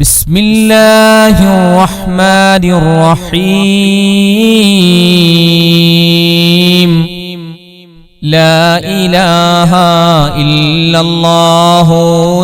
بسم الله الرحمن الرحيم. لا إله إلا الله.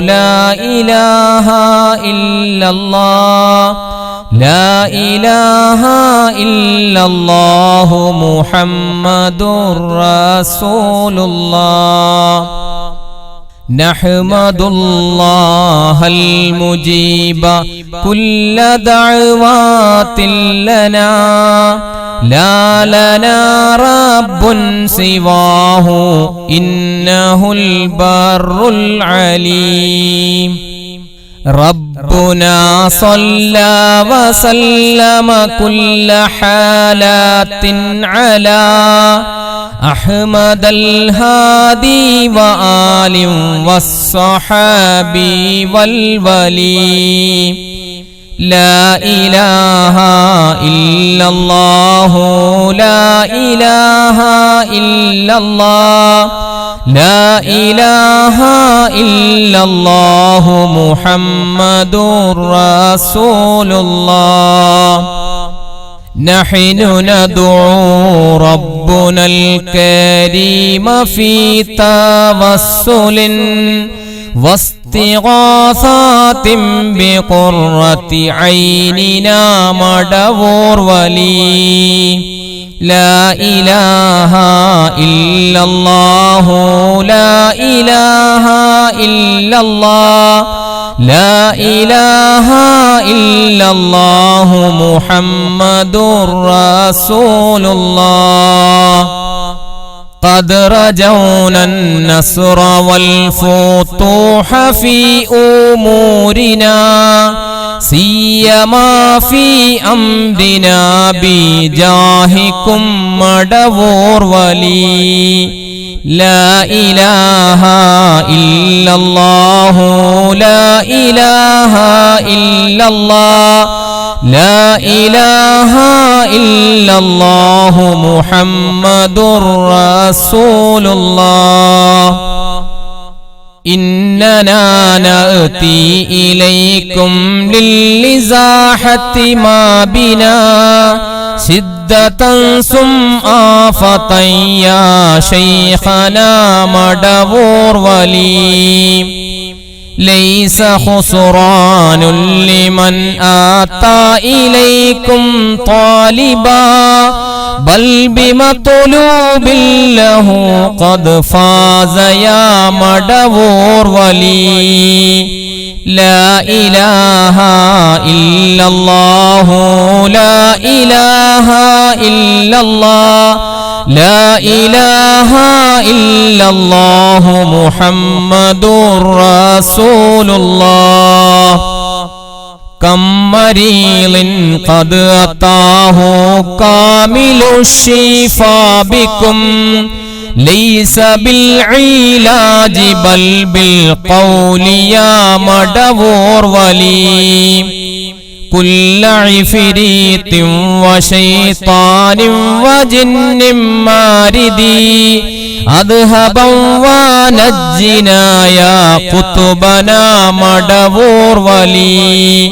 لا إله إلا الله. لا إله إلا الله. محمد رسول الله. نحمد الله المجيب كل دعوات لنا. لا لنا رب سواه إنه البر العليم. ربنا صلى وسلم كل حالات على أحمد الهادي وآل والصحابي والولي. لا إله إلا الله لا إله إلا الله لا إله إلا الله محمد رسول الله. نحن ندعو ربنا الكريم في توسل واستغاثات بقرة عيننا مدور ولي. لا إله إلا الله لا إله إلا الله. لا إله إلا الله محمد رسول الله قد رجونا النصر والفتوح في أمورنا سيما في أمدنا بجاهكم مدور ولي. لا إله إلا الله لا إله إلا الله لا إله إلا الله محمد رسول الله إننا نأتي إليكم للإزاحة ما بنا. شدة തൻസും ആഫതയ്യ ശൈഖന മടവൂർ വലീം. ليس خسران لمن آتى إليكم طالبا بل بمطلوب له قد فاز يا مدور ولي. لا إله إلا الله لا إله إلا الله. لا إله إلا الله محمد رسول الله كم مريض قد أتاه كامل الشفاء بكم ليس بالعلاج بل بالقول يا مدور ولي كل عفريت وشيطان وجن ماردي أذهبا ونجنا يا قطبنا مدبور ولي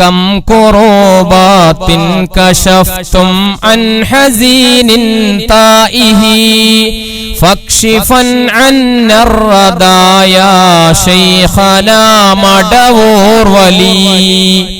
كم كروبات كشفتم عن حزين تائه فاكشفا عنا الردى يا شيخنا مدور ولي